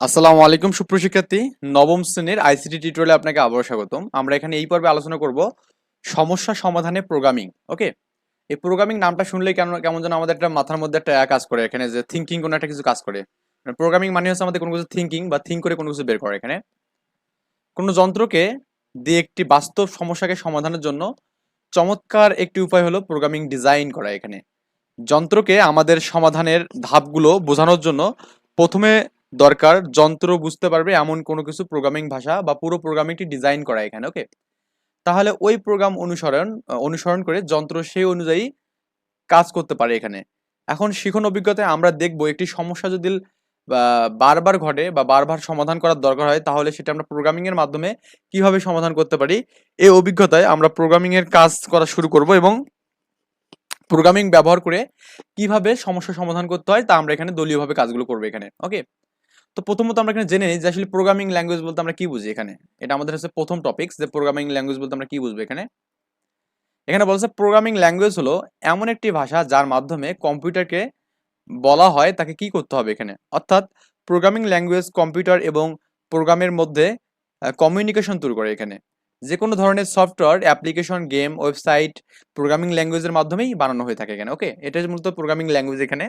আসসালামু আলাইকুম সুপ্রশিক্ষার্থী নবম শ্রেণির আইসিটি টিউটোরিয়ালে আপনাকে আবারও স্বাগতম। আমরা এখানে এই পর্বে আলোচনা করব সমস্যা সমাধানে প্রোগ্রামিং ওকে এই প্রোগ্রামিং নামটা শুনলেই কেন কেমন যেন আমাদের একটা মাথার মধ্যে একটা কাজ করে এখানে, যে থিঙ্কিং কোনো একটা কিছু কাজ করে। প্রোগ্রামিং মানে হচ্ছে আমাদের কোনো কিছু থিঙ্কিং বা থিঙ্ক করে কোনো কিছু বের করে এখানে। কোনো যন্ত্রকে দিয়ে একটি বাস্তব সমস্যাকে সমাধানের জন্য চমৎকার একটি উপায় হলো প্রোগ্রামিং ডিজাইন করা এখানে। যন্ত্রকে আমাদের সমাধানের ধাপগুলো বোঝানোর জন্য প্রথমে দরকার, যন্ত্র বুঝতে পারবে এমন কোনো কিছু প্রোগ্রামিং ভাষা বা পুরো প্রোগ্রামিংটি ডিজাইন করা এখানে ওকে তাহলে ওই প্রোগ্রাম অনুসরণ অনুসরণ করে যন্ত্র সেই অনুযায়ী কাজ করতে পারে এখানে। এখন শিখন অভিজ্ঞতায় আমরা দেখব একটি সমস্যা যদি বারবার ঘটে বা বারবার সমাধান করার দরকার হয়, তাহলে সেটা আমরা প্রোগ্রামিং এর মাধ্যমে কীভাবে সমাধান করতে পারি? এই অভিজ্ঞতায় আমরা প্রোগ্রামিং এর কাজ করা শুরু করব এবং প্রোগ্রামিং ব্যবহার করে কীভাবে সমস্যা সমাধান করতে হয় তা আমরা এখানে দলীয়ভাবে কাজগুলো করব এখানে ওকে তো প্রথমত আমরা এখানে জেনে নিই যে আসলে প্রোগ্রামিং ল্যাঙ্গুয়েজ বলতে আমরা কি বুঝি এখানে। এটা আমাদের হচ্ছে প্রথম টপিকস যে প্রোগ্রামিং ল্যাঙ্গুয়েজ বলতে আমরা কি বুঝব এখানে? এখানে বলছে প্রোগ্রামিং ল্যাঙ্গুয়েজ হলো এমন একটি ভাষা যার মাধ্যমে কম্পিউটারকে বলা হয় তাকে কি করতে হবে এখানে। অর্থাৎ প্রোগ্রামিং ল্যাঙ্গুয়েজ কম্পিউটার এবং প্রোগ্রামের মধ্যে কমিউনিকেশন তৈরি করে এখানে। যে কোনো ধরনের software application game website programming ল্যাঙ্গুয়েজের মাধ্যমেই বানানো হয়ে থাকে এখানে ওকে এটা মূলত প্রোগ্রামিং ল্যাঙ্গুয়েজ এখানে।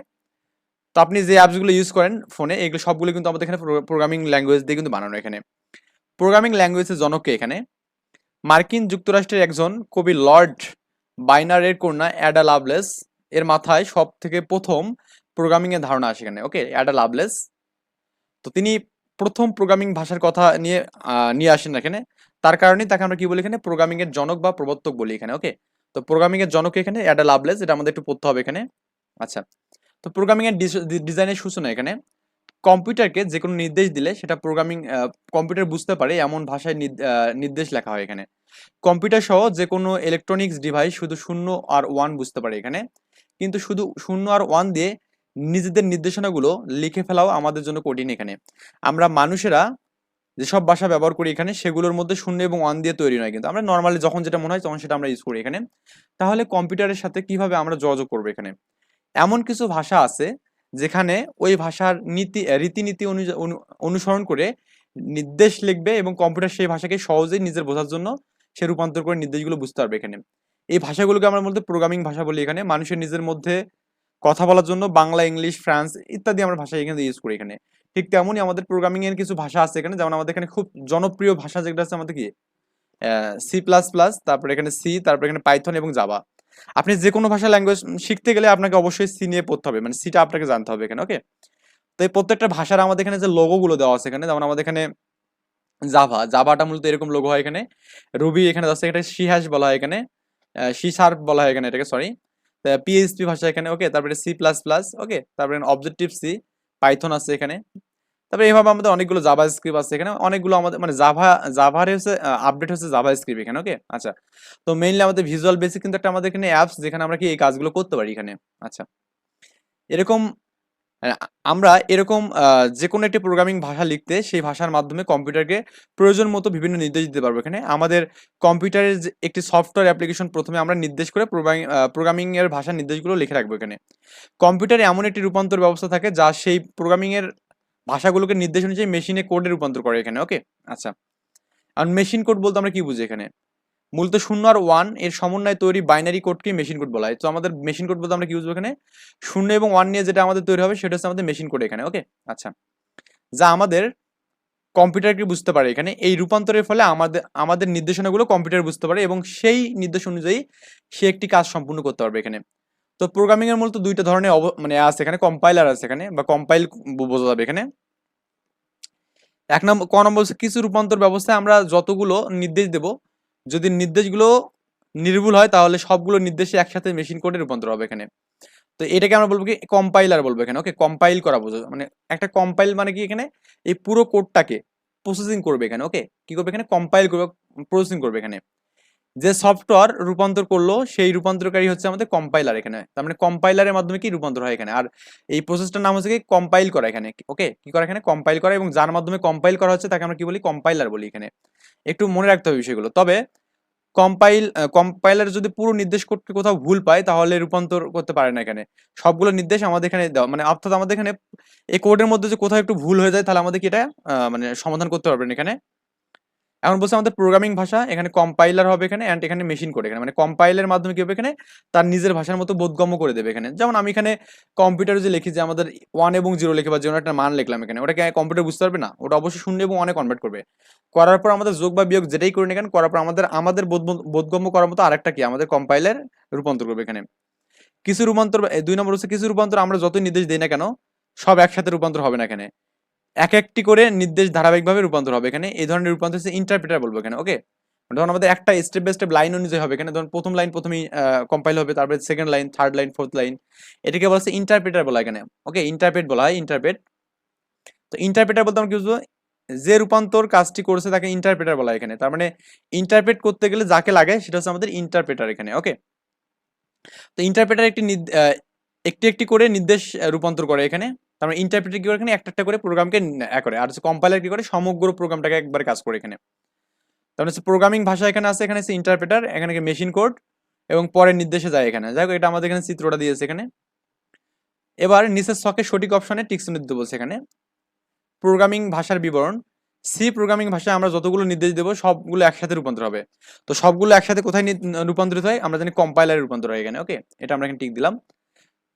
তো আপনি যে অ্যাপসগুলো ইউজ করেন ফোনে এগুলো সবগুলো কিন্তু আমাদের এখানে প্রোগ্রামিং ল্যাঙ্গুয়েজ দিয়ে কিন্তু বানানো এখানে। প্রোগ্রামিং ল্যাঙ্গুয়েজের জনককে এখানে? মার্কিন যুক্তরাষ্ট্রের একজন কবি লর্ড বাইনারের কন্যা অ্যাডা লাভলেস, এর মাথায় সব থেকে প্রথম প্রোগ্রামিংয়ের ধারণা আসে এখানে ওকে অ্যাডা লাভলেস। তো তিনি প্রথম প্রোগ্রামিং ভাষার কথা নিয়ে নিয়ে আসেন এখানে। তার কারণেই তাকে আমরা কি বলি এখানে? প্রোগ্রামিং এর জনক বা প্রবর্তক বলি এখানে ওকে তো প্রোগ্রামিং এর জনক এখানে? অ্যাডা লাভলেস, এটা আমাদের একটু পড়তে হবে এখানে। আচ্ছা। তো প্রোগ্রামিং এর ডিজাইনের সূচনা এখানে। কম্পিউটারকে যে কোনো নির্দেশ দিলে সেটা প্রোগ্রামিং কম্পিউটার বুঝতে পারে এমন ভাষায় নির্দেশ লেখা হয় এখানে। কম্পিউটার সহ যে কোনো ইলেকট্রনিক্স ডিভাইস শুধু শূন্য আর ওয়ান বুঝতে পারে এখানে। কিন্তু শুধু শূন্য আর ওয়ান দিয়ে নিজেদের নির্দেশনাগুলো লিখে ফেলাও আমাদের জন্য কঠিন এখানে। আমরা মানুষেরা যেসব ভাষা ব্যবহার করি এখানে, সেগুলোর মধ্যে শূন্য এবং ওয়ান দিয়ে তৈরি নয় কিন্তু। আমরা নর্মালি যখন যেটা মনে হয় তখন সেটা আমরা ইউজ করি এখানে। তাহলে কম্পিউটারের সাথে কীভাবে আমরা যোগাযোগ করব এখানে? এমন কিছু ভাষা আছে যেখানে ওই ভাষার নীতি রীতিনীতি অনুসরণ করে নির্দেশ লিখবে এবং কম্পিউটার সেই ভাষাকে সহজেই নিজের বোঝার জন্য সে রূপান্তর করে নির্দেশগুলো বুঝতে পারবে এখানে। এই ভাষাগুলোকে আমরা মধ্যে প্রোগ্রামিং ভাষা বলি এখানে। মানুষের নিজের মধ্যে কথা বলার জন্য বাংলা, ইংলিশ, ফ্রান্স ইত্যাদি আমরা ভাষা এখানে ইউজ করি এখানে। ঠিক তেমনই আমাদের প্রোগ্রামিং এর কিছু ভাষা আছে এখানে। যেমন আমাদের এখানে খুব জনপ্রিয় ভাষা যেটা আছে আমাদের কি? সি প্লাস প্লাস তারপরে এখানে সি তারপরে এখানে পাইথন এবং জাভা আপনি যে কোনো ভাষা ল্যাঙ্গুয়েজ শিখতে গেলে আপনাকে অবশ্যই সি নিয়ে পড়তে হবে মানে সিটা আপনাকে জানতে হবে এখানে ওকে তো এই প্রত্যেকটা ভাষার আমাদের এখানে যে লোগোগুলো দেওয়া আছে এখানে, যেমন আমাদের এখানে জাভা জাভাটা মূলত এরকম লোগো হয় এখানে রুবি এখানে আছে এটা সি হ্যাশ বলা হয় এখানে সি শার্প বলা হয় এখানে এটাকে সরি পিএইচপি ভাষা এখানে ওকে তারপরে সি প্লাস প্লাস ওকে তারপরে অবজেক্টিভ সি পাইথন আছে এখানে তারপরে এইভাবে আমাদের অনেকগুলো জাভা স্ক্রিপ্ট আছে এখানে। অনেকগুলো আমাদের মানে জাভা জাভার হচ্ছে আপডেট হচ্ছে জাভা স্ক্রিপ্ট এখানে ওকে আচ্ছা। তো মেইনলি আমাদের ভিজুয়াল বেসিক কিন্তু একটা আমাদের এখানে অ্যাপস যেখানে আমরা কি এই কাজগুলো করতে পারি এখানে। আচ্ছা। এরকম আমরা এরকম যে কোনো একটি প্রোগ্রামিং ভাষা লিখতে সেই ভাষার মাধ্যমে কম্পিউটারকে প্রয়োজন মতো বিভিন্ন নির্দেশ দিতে পারব এখানে। আমাদের কম্পিউটারের যে একটি সফটওয়্যার অ্যাপ্লিকেশন প্রথমে আমরা নির্দেশ করে প্রোগ্রামিং এর ভাষার নির্দেশগুলো লিখে রাখব এখানে। কম্পিউটারে এমন একটি রূপান্তর ব্যবস্থা থাকে যা সেই প্রোগ্রামিং এর ভাষাগুলোকে নির্দেশ অনুযায়ী মেশিনে কোডে রূপান্তর করে এখানে ওকে আচ্ছা। আর মেশিন কোড বলতে আমরা কি বুঝি এখানে? মূলত শূন্য আর ওয়ানের সমন্বয়ে তৈরি বাইনারি কোডকে মেশিন কোড বলা হয়। তো আমাদের মেশিন কোড বলতে আমরা কি বুঝব এখানে? শূন্য এবং ওয়ান নিয়ে যেটা আমাদের তৈরি হবে, সেটা হচ্ছে আমাদের মেশিন কোড এখানে ওকে আচ্ছা। যা আমাদের কম্পিউটারকে বুঝতে পারে এখানে। এই রূপান্তরের ফলে আমাদের আমাদের নির্দেশনাগুলো কম্পিউটার বুঝতে পারে এবং সেই নির্দেশ অনুযায়ী সে একটি কাজ সম্পূর্ণ করতে পারবে এখানে। তো প্রোগ্রামিং এর মূলত দুইটা ধরনের মানে আছে এখানে কম্পাইলার আছে এখানে, বা কম্পাইল বোঝা যাবে এখানে। এক নম্বর, ক নম্বর হচ্ছে কিছু রূপান্তর ব্যবস্থায় আমরা যতগুলো নির্দেশ দেব, যদি নির্দেশগুলো নির্ভুল হয় তাহলে সবগুলো নির্দেশে একসাথে মেশিন কোডে রূপান্তর হবে এখানে। তো এটাকে আমরা বলব কি কম্পাইলার বলব এখানে ওকে কম্পাইল করা বোঝো। মানে একটা কম্পাইল মানে কি এখানে? এই পুরো কোডটাকে প্রসেসিং করবে এখানে ওকে কি করবে এখানে? কম্পাইল করবে প্রসেসিং করবে এখানে। যে সফটওয়্যার রূপান্তর করল, সেই রূপান্তরকারী হচ্ছে আমাদের কম্পাইলার এখানে। তার মানে কম্পাইলারের মাধ্যমে কি রূপান্তর হয় এখানে? আর এই প্রসেসটার নাম হচ্ছে কি? কম্পাইল করা এখানে ওকে কি করা এখানে? কম্পাইল করা এবং যার মাধ্যমে কম্পাইল করা হচ্ছে তাকে আমরা কি বলি? কম্পাইলার বলি এখানে। একটু মনে রাখতে হবে বিষয়গুলো। তবে কম্পাইল কম্পাইলার যদি পুরো নির্দেশ করতে কোথাও ভুল পায়, তাহলে রূপান্তর করতে পারে না এখানে। সবগুলো নির্দেশ আমাদের এখানে দেওয়া মানে অর্থাৎ আমাদের এখানে এই কোডের মধ্যে যে কোথাও একটু ভুল হয়ে যায়, তাহলে আমাদের কি এটা মানে সমাধান করতে পারবেন এখানে। এখন বলছে আমাদের প্রোগ্রামিং ভাষা, এখানে কম্পাইলার হবে এখানে অ্যান্ড এখানে মেশিন করে এখানে। মানে কম্পাইলের মাধ্যমে কি হবে এখানে? তার নিজের ভাষার মতো বোধগম্য করে দেবে এখানে। যেমন আমি এখানে কম্পিউটারে যে লিখি যে আমাদের ওয়ান এবং জিরো লিখে বা জিরো একটা মান লিখলাম এখানে, ওটা কম্পিউটার বুঝতে পারবে? না। ওটা অবশ্যই শূন্য এবং ওয়ানে কনভার্ট করবে। করার পর আমাদের যোগ বা বিয়োগ যেটাই করে কেন, করার পর আমাদের আমাদের বোধ- বোধগম্য করার মতো আরেকটা কি? আমাদের কম্পাইলার রূপান্তর করবে এখানে। কিছু রূপান্তর দুই নম্বর হচ্ছে কিছু রূপান্তর আমরা যতই নির্দেশ দিই না কেন, সব একসাথে রূপান্তর হবে না এখানে। এক একটি করে নির্দেশ ধারাবাহিকভাবে রূপান্তর হবে এখানে। এই ধরনের রূপান্তর হচ্ছে ইন্টারপ্রেটার বলব এখানে ওকে ধরুন আমাদের একটা স্টেপ বাই স্টেপ লাইন অনুযায়ী হবে। এখানে ধরুন প্রথম লাইন প্রথমেই কম্পাইল হবে, তারপরে second line third line fourth line এটাকে বলা হচ্ছে ইন্টারপ্রেটার বলা এখানে ওকে ইন্টারপ্রেট বলা হয় ইন্টারপ্রেট তো ইন্টারপ্রেটার বলতে আমরা কি বুঝব? যে রূপান্তর কাজটি করেছে তাকে ইন্টারপ্রেটার বলা এখানে। তার মানে ইন্টারপ্রেট করতে গেলে যাকে লাগে সেটা হচ্ছে আমাদের ইন্টারপ্রেটার এখানে ওকে তো ইন্টারপ্রেটার একটি একটি একটি করে নির্দেশ রূপান্তর করে এখানে। তার মানে ইন্টারপ্রেটার কি করে এখানে একটা করে প্রোগ্রামকে করে, আর হচ্ছে কম্পাইলার কি করে সমগ্র প্রোগ্রামটাকে একবার কাজ করে এখানে। তার মানে হচ্ছে প্রোগ্রামিং ভাষা এখানে আছে, এখানে হচ্ছে ইন্টারপ্রেটার এখানে মেশিন কোড এবং পরের নির্দেশে যায় এখানে। যাই এটা আমাদের এখানে চিত্রটা দিয়েছে এখানে। এবার নিচের ছকের সঠিক অপশনে টিক চিহ্ন দিতে বলছে এখানে। প্রোগ্রামিং ভাষার বিবরণ। সি প্রোগ্রামিং ভাষায় আমরা যতগুলো নির্দেশ দেবো, সবগুলো একসাথে রূপান্তর হবে। তো সবগুলো একসাথে কোথায় রূপান্তরিত হয়? আমরা জানি কম্পাইলারে রূপান্তর হয় এখানে ওকে এটা আমরা এখানে টিক দিলাম।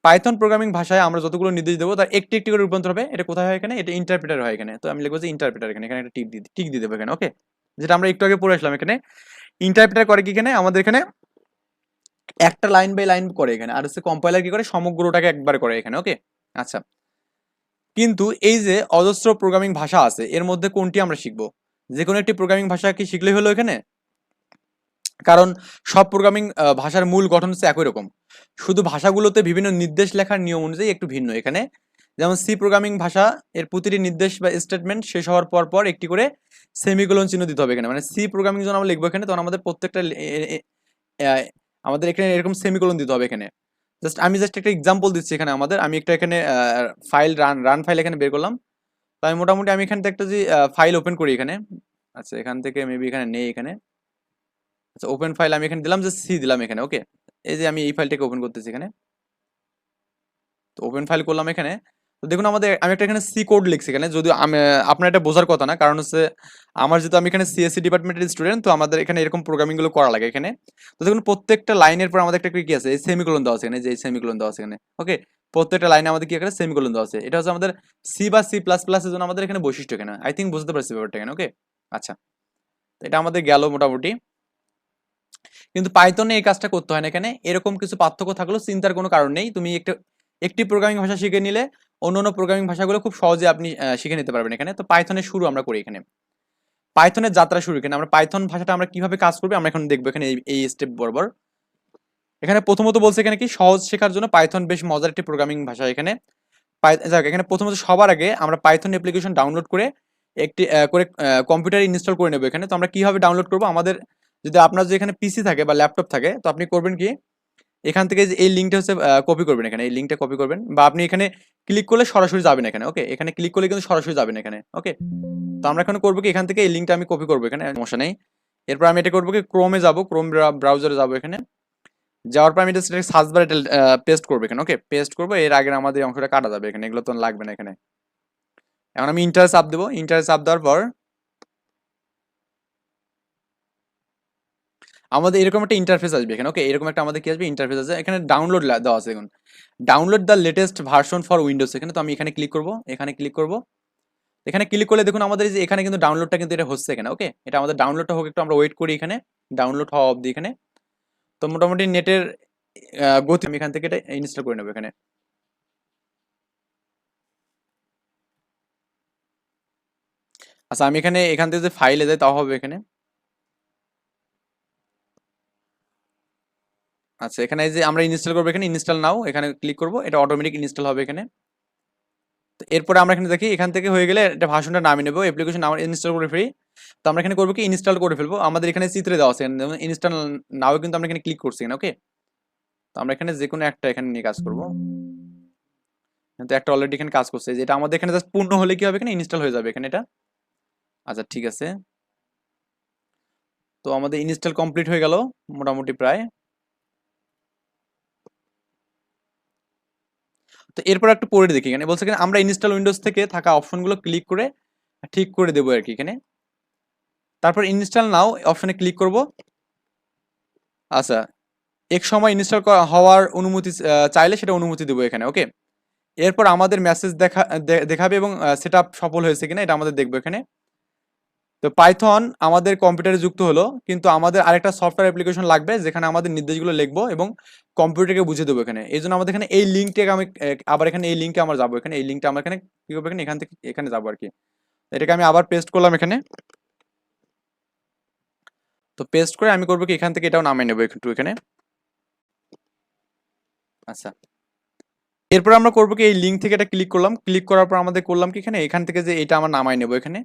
পাইথন প্রোগ্রামিং ভাষায় আমরা যতগুলো নির্দেশ দেবো, তার একটি একটি করে রূপান্তর হবে। এটা কোথায় হয় এখানে? এটা ইন্টারপ্রেটার হয় এখানে। তো আমি লিখব যে ইন্টারপ্রেটার এখানে। এখানে একটা টিক দিয়ে টিক দিয়ে দেবো এখানে ওকে যেটা আমরা একটু আগে পড়ে আসলাম এখানে। ইন্টারপ্রেটার করে কি এখানে? আমাদের এখানে একটা লাইন বাই লাইন করে এখানে। আর হচ্ছে কম্পাইলার কি করে? সমগ্রটাকে একবার করে এখানে ওকে আচ্ছা। কিন্তু এই যে অজস্র প্রোগ্রামিং ভাষা আছে, এর মধ্যে কোনটি আমরা শিখব? যে কোনো একটি প্রোগ্রামিং ভাষা কি শিখলেই হলো এখানে? কারণ সব প্রোগ্রামিং ভাষার মূল গঠন হচ্ছে একই রকম। শুধু ভাষাগুলোতে বিভিন্ন নির্দেশ লেখার নিয়ম অনুযায়ী একটু ভিন্ন। এখানে যেমন সি প্রোগ্রামিং ভাষা, এর প্রতিটি নির্দেশ বা স্টেটমেন্ট শেষ হওয়ার পর পর একটি করে সেমিকোলন চিহ্ন দিতে হবে এখানে। মানে সি প্রোগ্রামিং যখন আমরা লিখব এখানে, তখন আমাদের প্রত্যেকটা আমাদের এখানে এরকম সেমিকোলন দিতে হবে এখানে। জাস্ট আমি জাস্ট একটা এক্সাম্পল দিচ্ছি এখানে আমাদের। আমি একটা এখানে ফাইল রান রান ফাইল এখানে বের করলাম। তো আমি মোটামুটি আমি এখান থেকে একটা যে ফাইল ওপেন করি এখানে। আচ্ছা এখান থেকে মেবি এখানে নেই এখানে। আচ্ছা ওপেন ফাইল আমি এখানে দিলাম যে সি দিলাম এখানে ওকে এই যে আমি এই ফাইলটাকে ওপেন করতেছি এখানে। তো ওপেন ফাইল করলাম এখানে। তো দেখুন আমাদের, আমি একটা এখানে সি কোড লিখছি এখানে, যদিও আমি, আপনার এটা বোঝার কথা না, কারণ হচ্ছে আমার যেহেতু আমি এখানে সিএসসি ডিপার্টমেন্টের স্টুডেন্ট তো আমাদের এখানে এরকম প্রোগ্রামিংগুলো করা লাগে এখানে। তো দেখুন প্রত্যেকটা লাইনের পর আমাদের একটা কি আছে, এই সেমিকোলন দেওয়া আছে এখানে, যে এই সেমিকোলন দেওয়া আছে এখানে ওকে প্রত্যেকটা লাইনে আমাদের কি এখানে সেমিকোলন দেওয়া আছে। এটা হচ্ছে আমাদের সি বা সি প্লাস প্লাস এর জন্য আমাদের এখানে বৈশিষ্ট্য এখানে। আই থিঙ্ক বুঝতে পারছি ব্যাপারটা এখানে ওকে আচ্ছা তো এটা আমাদের গেল মোটামুটি। কিন্তু পাইথনে এই কাজটা করতে হয় না। এখানে এরকম কিছু পার্থক্য থাকলেও চিন্তার কোনো কারণ নেই। তুমি একটা, একটি প্রোগ্রামিং ভাষা শিখে নিলে অন্য অন্য প্রোগ্রামিং ভাষাগুলো খুব সহজে আপনি শিখে নিতে পারবেন এখানে। তো পাইথনের শুরু আমরা করি এখানে। পাইথনের যাত্রা শুরু এখানে। আমরা পাইথন ভাষাটা আমরা কীভাবে কাজ করবে আমরা এখন দেখব এখানে এই- স্টেপ বরাবর। এখানে প্রথমত বলছে এখানে কি সহজ শেখার জন্য পাইথন বেশ মজার একটি প্রোগ্রামিং ভাষা এখানে। এখানে প্রথমত সবার আগে আমরা পাইথন অ্যাপ্লিকেশন ডাউনলোড করে একটি করে কম্পিউটার ইনস্টল করে নেব এখানে। তো আমরা কীভাবে ডাউনলোড করব? আমাদের যদি আপনার যদি এখানে পিসি থাকে বা ল্যাপটপ থাকে, তো আপনি করবেন কি? এখান থেকে এই লিঙ্কটা হচ্ছে কপি করবেন এখানে। এই লিঙ্কটা কপি করবেন বা আপনি এখানে ক্লিক করলে সরাসরি যাবেন এখানে ওকে এখানে ক্লিক করলে কিন্তু সরাসরি যাবেন এখানে ওকে তো আমরা এখন করব কি? এখান থেকে এই লিঙ্কটা আমি কপি করব এখানে, সমস্যা নেই। এরপর আমি এটা করব কি? ক্রোমে যাব ক্রোম ব্রাউজারে যাব এখানে। যাওয়ার পর আমি এটা সেটা সার্চ বারে পেস্ট করব এখানে ওকে পেস্ট করব, এর আগে আমাদের অংশটা কাটা যাবে এখানে, এগুলো তো লাগবে না এখানে। এখন আমি ইন্টারেস্ট চাপ দেবো। ইন্টারেস্ট চাপ দেওয়ার পর আমাদের এরকম একটা ইন্টারফেস আসবে এখানে ওকে এরকম একটা আমাদের কি আসবে? ইন্টারফেস আছে এখানে ডাউনলোড দেওয়া আছে দেখুন। Download the latest version for Windows এখানে তো আমি এখানে ক্লিক করব, এখানে ক্লিক করব। এখানে ক্লিক করলে দেখুন আমাদের যে এখানে কিন্তু ডাউনলোডটা কিন্তু এটা হচ্ছে এখানে ওকে এটা আমাদের ডাউনলোডটা হোক, একটু আমরা ওয়েট করি এখানে। ডাউনলোড হওয়া অবধি এখানে। তো মোটামুটি নেটের গতি আমি এখান থেকে এটা ইনস্টল করে নেব এখানে। আচ্ছা আমি এখানে, এখান থেকে যে ফাইলে যাই, তাও হবে এখানে। আচ্ছা এখানে যে আমরা ইনস্টল করব এখানে ইনস্টল নাও এখানে ক্লিক করব, এটা অটোমেটিক ইনস্টল হবে এখানে। তো এরপরে আমরা এখানে দেখি, এখান থেকে হয়ে গেলে এটা ভাষণটা নামিয়ে নেব অ্যাপ্লিকেশন আমার ইনস্টল করে ফেলি। তো আমরা এখানে করব কি ইনস্টল করে ফেলব। আমাদের এখানে চিত্রে দেওয়া আছে, যেমন ইনস্টল নাও কিন্তু আমরা এখানে ক্লিক করছি এখানে ওকে তো আমরা এখানে যে কোনো একটা এখানে নিয়ে কাজ করব। তো একটা অলরেডি এখানে কাজ করছে যেটা আমাদের এখানে জাস্ট পূর্ণ হলে কি হবে এখানে? ইনস্টল হয়ে যাবে এখানে এটা। আচ্ছা ঠিক আছে। তো আমাদের ইনস্টল কমপ্লিট হয়ে গেল, মোটামুটি প্রায়। তো এরপর একটু পড়ে দেখি এখানে। বলছে এখানে আমরা ইনস্টল উইন্ডোজ থেকে থাকা অপশনগুলো ক্লিক করে, ঠিক করে দেবো আর কি এখানে। তারপর ইনস্টল নাও অপশনে ক্লিক করব। আচ্ছা এক সময় ইনস্টল হওয়ার অনুমতি চাইলে সেটা অনুমতি দেবো এখানে ওকে এরপর আমাদের মেসেজ দেখা দেখাবে এবং সেট সফল হয়েছে কিনা, এটা আমাদের দেখব এখানে। তো পাইথন আমাদের কম্পিউটারে যুক্ত হলো, কিন্তু আমাদের আরেকটা সফটওয়্যার অ্যাপ্লিকেশন লাগবে, যেখানে আমাদের নির্দেশগুলো লিখব এবং কম্পিউটারকে বুঝে দেবো এখানে। এই জন্য আমাদের এখানে এই লিঙ্কটাকে আমি আবার এখানে এই লিঙ্কে আমার যাব। এখানে এই লিঙ্কটা আমার এখানে কি করব? এখানে, এখান থেকে, এখানে যাব আর কি। এটাকে আমি আবার পেস্ট করলাম এখানে। তো পেস্ট করে আমি করব কি, এখান থেকে এটাও নামিয়ে নেব একটু এখানে। আচ্ছা। এরপর আমরা করব কি, এই লিঙ্ক থেকে এটা ক্লিক করলাম। ক্লিক করার পর আমাদের করলাম কি এখানে? এখান থেকে যে এটা আমার নামাই নেব এখানে।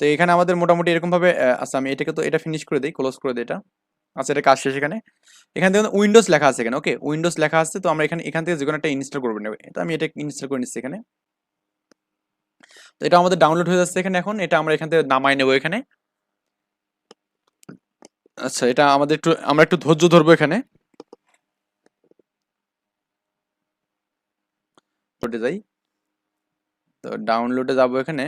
তো এখানে আমাদের মোটামুটি এরকম ভাবে আচ্ছা আমি এটাকে তো, এটা ফিনিশ করে দিই ক্লোজ করে দিই এটা। আচ্ছা এটা কাজ শেষ এখানে। এখান থেকে উইন্ডোজ লেখা আছে এখানে ওকে উইন্ডোজ লেখা আছে, তো আমরা এখানে, এখান থেকে যে কোনো একটা ইনস্টল করব নেবে। তো আমি এটা ইনস্টল করে নিচ্ছি এখানে। তো এটা আমাদের ডাউনলোড হয়ে যাচ্ছে এখানে এখন, এটা আমরা এখান থেকে নামাই নেব এখানে। আচ্ছা এটা আমাদের একটু, আমরা একটু ধৈর্য ধরবো এখানে। যাই। তো ডাউনলোডে যাব এখানে।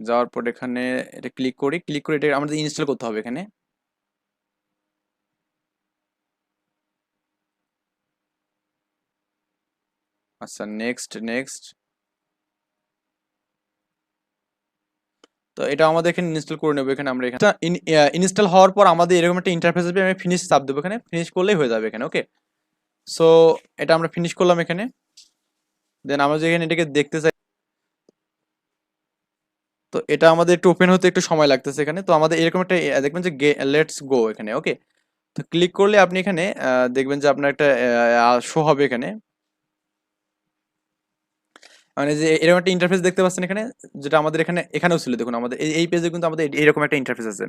যাওয়ার পর এখানে এটা ক্লিক করি ক্লিক করে এটা আমাদের ইনস্টল করতে হবে এখানে। আচ্ছা নেক্সট নেক্সট তো এটা আমাদের এখানে ইনস্টল করে নেব, এখানে আমরা এখানে। ইনস্টল হওয়ার পর আমাদের এরকম একটা ইন্টারফেস আসবে, আমি ফিনিশ চাপ দেবো এখানে। ফিনিশ করলেই হয়ে যাবে এখানে ওকে সো এটা আমরা ফিনিশ করলাম এখানে। দেন আমরা যে এখানে এটাকে দেখতে চাই তো এটা আমাদের একটু ওপেন হতে একটু সময় লাগতেছে এখানে। তো আমাদের এরকম একটা দেখবেন যে লেটস গো এখানে ওকে তো ক্লিক করলে আপনি এখানে দেখবেন যে আপনার একটা শো হবে এখানে। মানে যে এরকম একটা ইন্টারফেস দেখতে পাচ্ছেন এখানে, যেটা আমাদের এখানে, এখানেও ছিল। দেখুন, আমাদের এই- পেজে কিন্তু আমাদের এরকম একটা ইন্টারফেস আছে।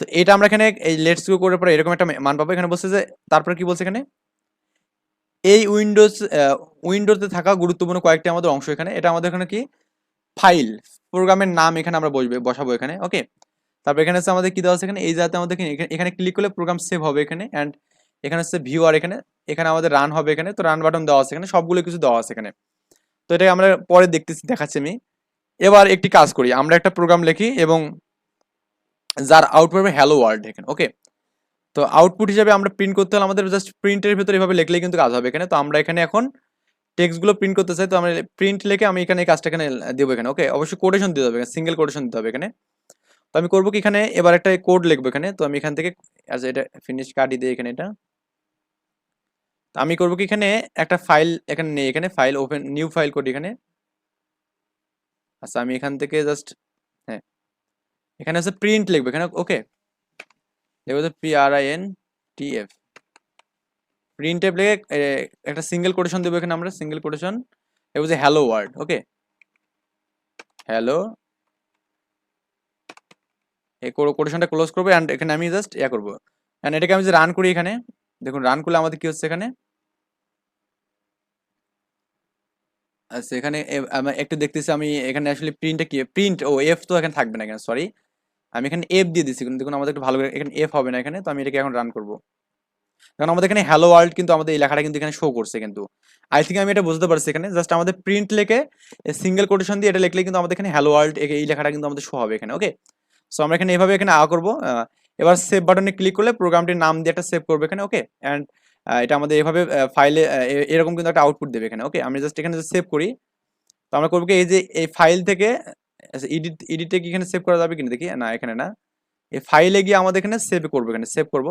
তো এটা আমরা এখানে, এই লেটস গো করার পরে এরকম একটা মান পাবো। এখানে বলছে যে, তারপর কি বলছে এখানে? এই উইন্ডোজ উইন্ডোতে থাকা গুরুত্বপূর্ণ কয়েকটি আমাদের অংশ এখানে। এটা আমাদের এখানে কি? ফাইল প্রোগ্রামের নাম এখানে আমরা বসবে, বসাবো এখানে ওকে তারপর এখানে হচ্ছে আমাদের কি দেওয়া আছে এখানে? এই যাতে আমাদের এখানে- ক্লিক করলে প্রোগ্রাম সেভ হবে এখানে অ্যান্ড এখানে হচ্ছে ভিউ আর এখানে এখানে আমাদের রান হবে এখানে, তো রান বাটন দেওয়া আছে এখানে, সবগুলো কিছু দেওয়া আছে এখানে। তো এটা আমরা পরে দেখতেছি, দেখাচ্ছি আমি। এবার একটি কাজ করি, আমরা একটা প্রোগ্রাম লিখি এবং যার আউটপুট হবে হ্যালো ওয়ার্ল্ড এখানে ওকে তো আউটপুট হিসাবে আমরা প্রিন্ট করতে হলে আমাদের জাস্ট প্রিন্টের ভিতরে এভাবে লিখলেই কিন্তু কাজ হবে এখানে, তো আমরা এখানে এখন টেক্সটগুলো প্রিন্ট করতে চাই, তো আমরা প্রিন্ট লিখে আমি এখানে এই কাজটা এখানে দেবো এখানে ওকে অবশ্যই কোটেশন দিতে হবে সিঙ্গেল কোটেশন দিতে হবে এখানে। তো আমি করব কি এখানে? এবার একটা কোড লিখব এখানে, তো আমি এখান থেকে আচ্ছা এটা ফিনিশ কাটি দিই এখানে এটা। আমি করব কি এখানে, একটা ফাইল এখানে নেই এখানে ফাইল ওপেন নিউ ফাইল করি এখানে। আচ্ছা আমি এখান থেকে জাস্ট হ্যাঁ। এখানে হচ্ছে প্রিন্ট লিখব এখানে ওকে দেখব যে P R I N T F print লিখে এ, একটা সিঙ্গেল কোটেশন দেবো এখানে আমরা সিঙ্গেল কোটেশন দেখব যে হ্যালো ওয়ার্ড ওকে হ্যালো এই কোটেশনটা ক্লোজ করব অ্যান্ড এখানে আমি জাস্ট ইয়া করব। অ্যান্ড এটাকে আমি যে রান করি এখানে দেখুন রান করলে আমাদের কি হচ্ছে এখানে? আচ্ছা এখানে একটু দেখতেছি আমি এখানে আসলে প্রিন্টটা কি প্রিন্ট ও এফ তো এখানে থাকবে না এখানে সরি আমি এখানে এফ দিয়ে দিচ্ছি দেখুন আমাদের একটু ভালো এখানে এফ হবে না এখানে তো আমি এটাকে এখন রান করব। কারণ আমাদের এখানে হ্যালো ওয়ার্ল্ড কিন্তু আমাদের এই লেখাটা কিন্তু এখানে শো করছে কিন্তু। আই থিঙ্ক আমি এটা বুঝতে পারছি এখানে। জাস্ট আমাদের প্রিন্ট লেখে সিঙ্গেল কোটেশন দিয়ে এটা লিখলে কিন্তু আমাদের এখানে হ্যালো ওয়ার্ল্ড এই লেখাটা কিন্তু আমাদের শো হবে এখানে ওকে সো আমরা এখানে এভাবে এখানে আ করব। এবার সেভ বাটনে ক্লিক করলে প্রোগ্রামটির নাম দিয়ে একটা সেভ করব এখানে ওকে অ্যান্ড এটা আমাদের এভাবে ফাইলে এরকম কিন্তু একটা আউটপুট দেবে এখানে ওকে আমি জাস্ট এখানে সেভ করি। তো আমরা করব কি, এই যে এই ফাইল থেকে এডিট এডিটে কি এখানে সেভ করা যাবে কিনা দেখি? না, এখানে না। এই ফাইলে গিয়ে আমাদের এখানে সেভ করব এখানে সেভ করব।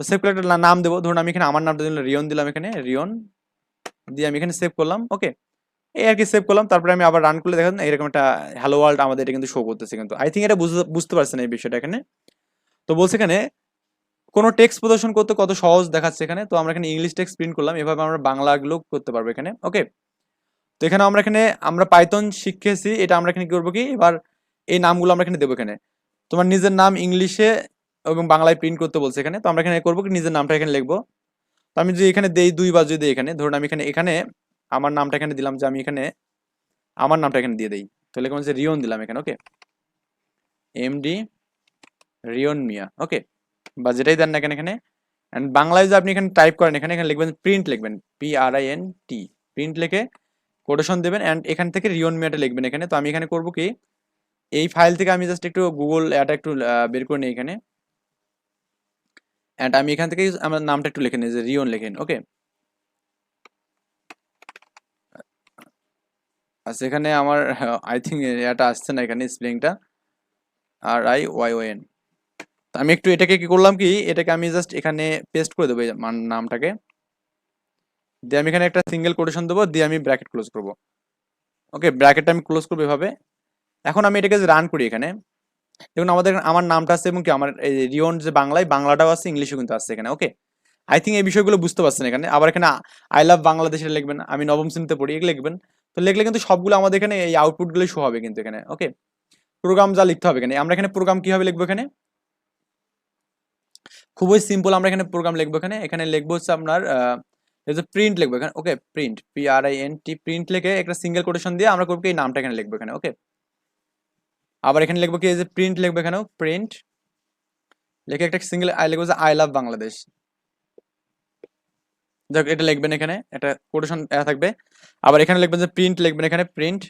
তো সেভ করে একটা নাম দেবো। ধরুন আমি এখানে আমার নামটা দিলাম, রিয়ন দিলাম এখানে, রিয়ন দিয়ে আমি এখানে সেভ করলাম ওকে এই আর কি সেভ করলাম, তারপরে আমি আবার রান করলে দেখেন এরকম একটা হ্যালো ওয়ার্ল্ড আমাদের এটা কিন্তু শো করতেছে কিন্তু। আই থিঙ্ক এটা বুঝতে বুঝতে পারছেন এই বিষয়টা এখানে। তো বলছে এখানে, কোনো টেক্সট প্রদর্শন করতে কত সহজ দেখাচ্ছে এখানে, তো আমরা এখানে ইংলিশ টেক্সট প্রিন্ট করলাম, এভাবে আমরা বাংলাগুলো করতে পারব এখানে ওকে তো এখানে আমরা এখানে, আমরা পাইথন শিখেছি, এটা আমরা এখানে করব কি? এবার এই নামগুলো আমরা এখানে দেবো এখানে। তোমার নিজের নাম ইংলিশে এবং বাংলায় প্রিন্ট করতে বলছে এখানে। তো আমরা এখানে করব নিজের নামটা এখানে লিখব। তো আমি যদি এখানে দেই দুই বা যদি এখানে, ধরুন আমি এখানে এখানে আমার নামটা এখানে দিলাম যে আমি এখানে আমার নামটা এখানে দিয়ে দেই। তো লিখলাম যে রিয়ন দিলাম এখানে ওকে এমডি রিয়ন মিয়া ওকে বা যেটাই দেন না কেন এখানে। অ্যান্ড বাংলায় যদি আপনি এখানে টাইপ করেন, এখানে এখানে লিখবেন প্রিন্ট লিখবেন P R I N T print লিখে কোটেশন দেবেন অ্যান্ড এখান থেকে রিয়ন মিয়াটা লিখবেন এখানে। তো আমি এখানে করব কি, এই ফাইল থেকে আমি জাস্ট একটু গুগল অ্যাটা একটু বের করে নিই এখানে। অ্যান্ড আমি এখান থেকে আমার নামটা একটু লিখে নিই, যে রিয়ন লেখেন ওকে আচ্ছা এখানে আমার আই থিঙ্ক এটা আসছে না এখানে স্পেলিংটা R I Y O N আমি একটু এটাকে কি করলাম কি, এটাকে আমি জাস্ট এখানে পেস্ট করে দেবো নামটাকে। দিয়ে আমি এখানে একটা সিঙ্গেল কোটেশন দেবো, দিয়ে আমি ব্র্যাকেট ক্লোজ করব। ওকে ব্র্যাকেটটা আমি ক্লোজ করব এভাবে। এখন আমি এটাকে রান করি এখানে দেখুন, আমাদের আমার নামটা আছে এবং কি আমার রিয়ন যে বাংলায়, বাংলাটাও আছে, ইংলিশও কিন্তু আছে এখানে ওকে আই থিঙ্ক এই বিষয়গুলো বুঝতে পারছেন এখানে। আবার এখানে আই লাভ বাংলাদেশ লিখবেন, আমি নবম শ্রেণীতে পড়ি, এগুলো লিখবেন। তো লিখলে কিন্তু সবগুলো আমাদের এখানে এই আউটপুটগুলো শো হবে কিন্তু এখানে ওকে প্রোগ্রাম যা লিখতে হবে এখানে, আমরা এখানে প্রোগ্রাম কীভাবে লিখব এখানে? খুবই সিম্পল আমরা এখানে প্রোগ্রাম লিখব এখানে এখানে লিখব হচ্ছে আপনার প্রিন্ট লিখব এখানে okay print P R I N T print লিখে একটা সিঙ্গেল কোটেশন দিয়ে আমরা করব এই নামটা এখানে লিখব এখানে ওকে আবার এখানে লিখব কি যে প্রিন্ট লিখব এখানেও প্রিন্ট লিখে একটা সিঙ্গেল আই লিখব যে আই লাভ বাংলাদেশ যাক, এটা লিখবেন এখানে, এটা কোটেশন থাকবে। আবার এখানে লিখবেন যে প্রিন্ট লিখবেন এখানে প্রিন্ট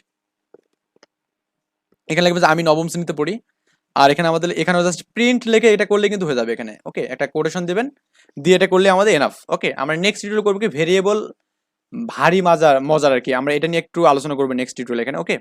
এখানে লিখবেন যে আমি নবম শ্রেণীতে পড়ি। আর এখানে আমাদের এখানে জাস্ট প্রিন্ট লিখে এটা করলে কিন্তু হয়ে যাবে এখানে ওকে একটা কোটেশন দিবেন, দিয়ে এটা করলে আমাদের এনাফ ওকে আমরা নেক্সট টিউটোরিয়াল করব কি ভেরিয়েবল ভারী, মজার মজার আর কি। আমরা এটা নিয়ে একটু আলোচনা করব নেক্সট টিউটোরিয়াল এখানে ওকে